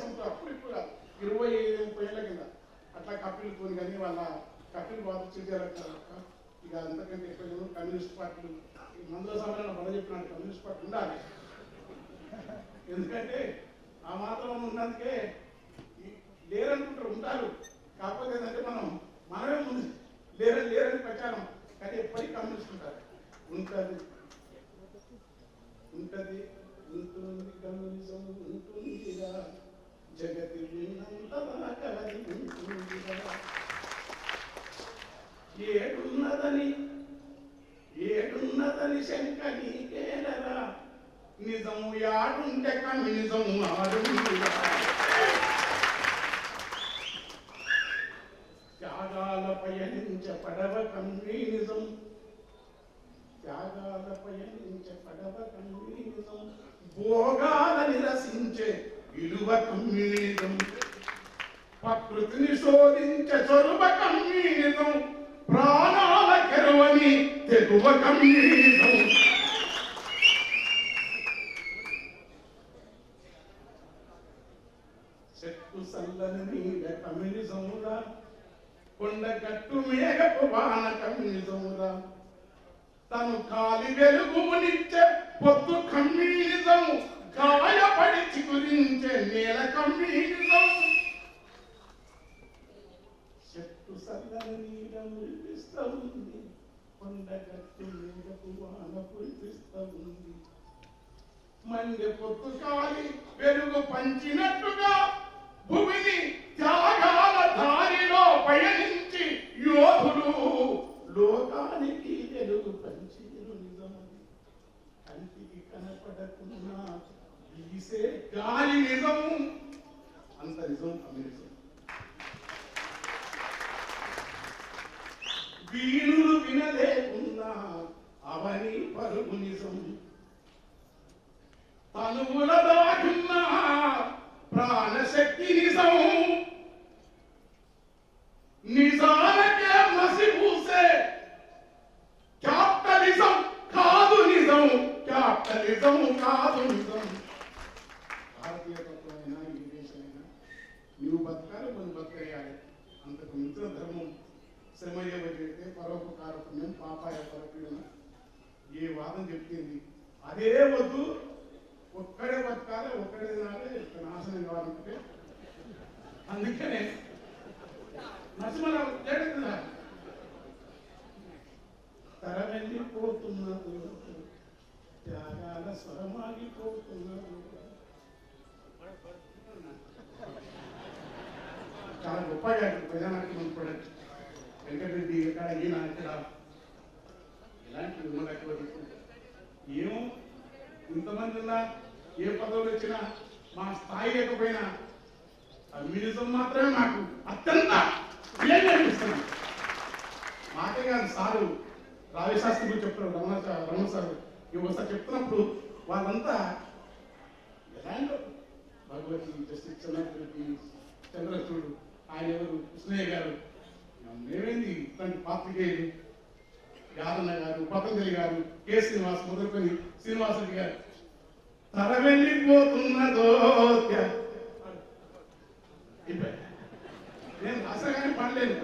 సంవత్సరం అప్పుడు ఇప్పుడు కాదు. ఇరవై ఐదు ముప్పై ఏళ్ళ కింద. అట్లా కపిల్ పోని కానీ వాళ్ళ కపిల్ బాబు చేశారు ఇక అంతకంటే ఎక్కువ కమ్యూనిస్ట్ పార్టీలు. మందుల సభలో మన చెప్పినాడు కమ్యూనిస్ట్ పార్టీ ఉండాలి. ఎందుకంటే ఆ మాత్రం ఉన్నందుకే లేరనుకుంటారు ఉంటారు కాకపోతే ఏంటంటే మనం మనమే ముందు లేరని లేరని ప్రచారం కానీ ఎప్పటికీ కమ్యూనిస్ట్ ఉంటారు ఉంటుంది. ఉంటది. ఉంటుంది కమ్యూనిజం ఉంటుందిరా. జగతి ఏడున్నదని ఏడున్నదని శంక నీకేనరా నిజము యాడుంటే నిజం ఆడు త్యాగాల పయనించ పడవ కమ్యూనిజం త్యాగాల పయనించ పడవ కమ్యూనిజం నిజం. భోగా ఇలువ కమ్యూనిజం ప్రకృతిని శోధించే చొరువ కమ్యూనిజం ప్రాణాల కెరవని తెగువ కమ్యూనిజం చెట్టు సల్లని నీడ కమ్యూనిజమురా కొండ గట్టు మేఘపు వాన కమ్యూనిజమురా తను కాలి వెలుగునిచ్చే పొద్దు కమ్యూనిజం గాయపడి చిగురించే నేల కమ్యూనిజం చెట్టు సల్లని నీడ మురిపిస్తూ ఉంది కొండ గట్టు మేఘపు వాన కురిపిస్తూ ఉంది మండె పొత్తు కాలి వెలుగు పంచినట్టుగా భూమిని త్యాగాల దారిలో పయనించి యోధులు లోకానికి వెలుగు పంచిన నిజమని కంటికి కనపడకున్నా గీసే గాలి నిజం. అంత నిజం కమ్యూనిజం వీణులు వినలేకున్నా అవని పరుగు నిజం. తనువుల దాటున్న ప్రాణశక్తి నిజం. నిజాలు అదే ఒక్కడే బతకాలి ఒక్కడే తినాలి నాశనం కావాలంటే అందుకనే నరసింహరావు తేడా కదా తర వెళ్ళిపోతున్నది త్యాగాల స్వరమాగిపోతున్నది చాలా గొప్పగా ప్రజానాయకులు అనుకోవడానికి వెంకటరెడ్డి ఇక్కడ ఈయన ఇక్కడ ఇలాంటి విమలకి ఏమో ఇంతమంది ఉన్నా ఏ పదవులు వచ్చినా మా స్థాయి లేకపోయినా కమ్యూనిజం మాత్రమే నాకు అత్యంత ప్రియంగా అనిపిస్తున్నాను మాకే కాదు సారు రావిశాస్త్రి గురించి చెప్తున్నారు రమణ రమణ సారు ఒకసారి చెప్తున్నప్పుడు వాళ్ళంతా ఎలాంటి భగవతి జస్టిస్ చంద్రకి చంద్రచూడు ఆయన ఎవరు కృష్ణయ్య గారు మేమేంది ఇట్లాంటి పాత్రికేయులు? యాదన్న గారు పతంజలి గారు కె శ్రీనివాస్ మొదలుకొని శ్రీనివాసుడి గారు. తర వెళ్ళిపోతున్నదో నేను అసలు కానీ పడలేను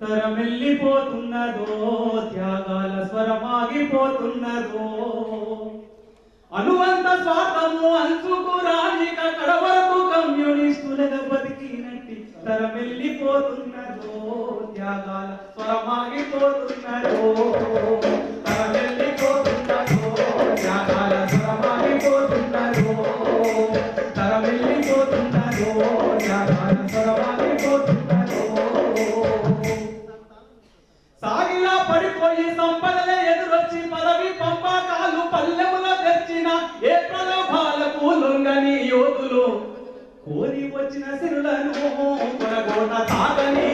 తరమెల్లిపోతున్నదో త్యాగాల స్వరమాగిపోతున్నదో. అనువంత స్వార్థము అంచుకు రానిక కడవరకు కమ్యూనిస్టులుగా బతికినట్టి తరమెల్లిపోతున్నదో త్యాగాల స్వరమాగిపోతున్నదో తరమెల్లిపోతున్నదో త్యాగాల స్వరమాగిపోతున్నదో తరమెల్లిపోతున్నదో త్యాగాల స్వరమాగిపోతున్నదో. సాగిలా పడిపోయి సంపదలే ఎదురొచ్చి పదవి పంపకాలు పల్లెములో తెచ్చిన ఏ కోరి వచ్చిన సిరులను కొనగోట తాగని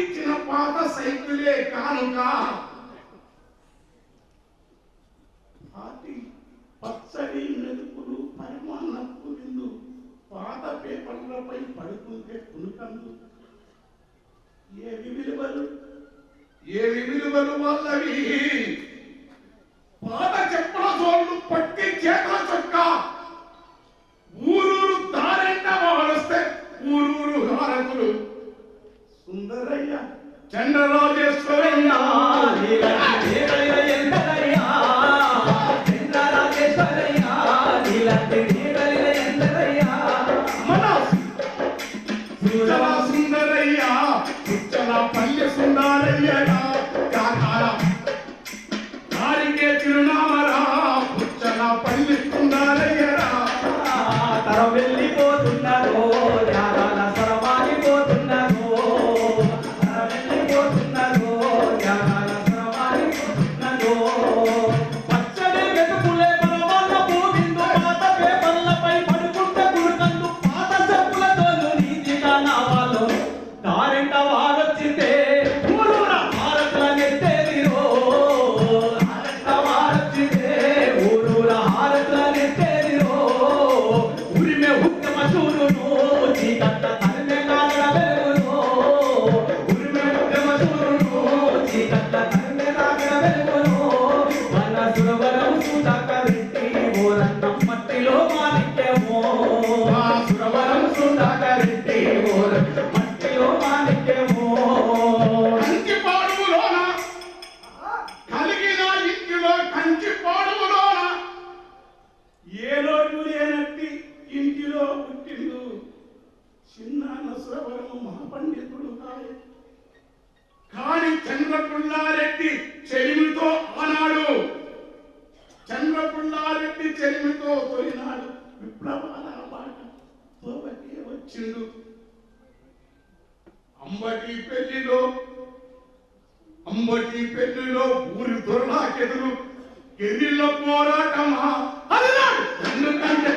ఇచ్చిన పాత సైకిలే కానుక. పార్టీ పచ్చడి మెరుపులు పరిమాణ విందు పాత పేపర్లపై పడుకుంటే కునుకందు ఏవి విలువలు? ఏవి విలువలు వాళ్ళవి? పాత చెప్ప సుజల సుందరయ్య సుచ్చల పల్లె సుందరయ్య చంద్రపుల్లారెడ్డి చెలిమితో తొలినాడు. విప్లవాల బాట తోబకే వచ్చిండు. అంబటి పెళ్ళిలో అంబటి పెళ్ళిలో ఊరి దొరలాకెదురు కెరిళ్ళ పోరాటమా? అది ఎందుకంటే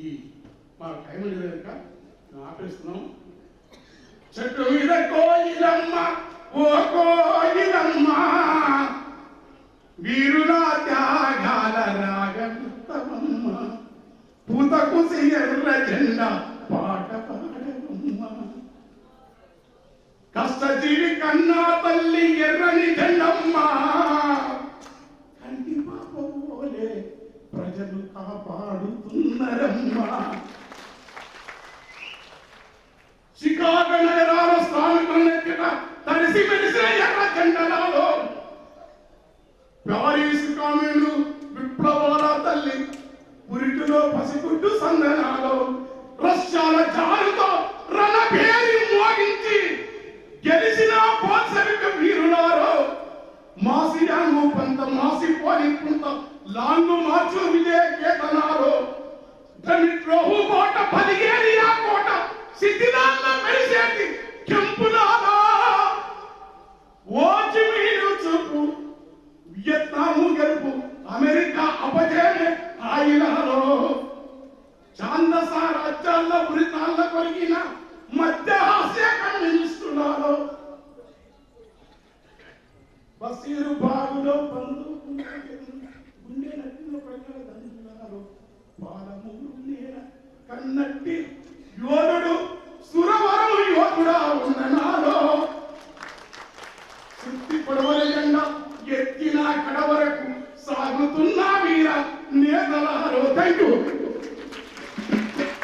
ఈ మా టైం లేదు మేము ఆపేస్తున్నాం చెట్టు మీద కోయిలమ్మ ఓ కోయిలమ్మ. వీరుల త్యాగాల రాగముత్తమమ్మ పూతకు ఎర్ర జెండా పాట పాడమ్మ కష్టజీవి కన్నా తల్లి ఎర్రని జెండమ్మ. ప్రజలు కాపాడుతున్నారమ్మా చికాగో నగరాల స్థానికులెక్కిన తడిసి మెరిసిన ఎర్ర జెండలాలో ప్యారిస్ కామెలు విప్లవాల తల్లి పురిటిలో పసిగుడ్డు సందనాలో రష్యాల లాన్ను మార్చు ఇదే దాని ప్రభు కోట పదిహేను ఆ కోట సిద్ధిదాన్న మెరిసేది కెంపులారా? ఓచిమీను చూపు వియత్నాము గెలుపు అమెరికా అపజయమే ఆయిలలో చాందస రాజ్యాల్లో బృతాల్లో కొరిగిన మధ్య హాస్య కన్విస్తున్నారు బసీరు బాగులో కన్నట్టి యోధుడు సురవరం యోధుడా ఉన్న నాలో. పడవల పొడవల జెండా ఎత్తిన కడ వరకు సాగుతున్నా వీర నేతలారో థ్యాంక్ యూ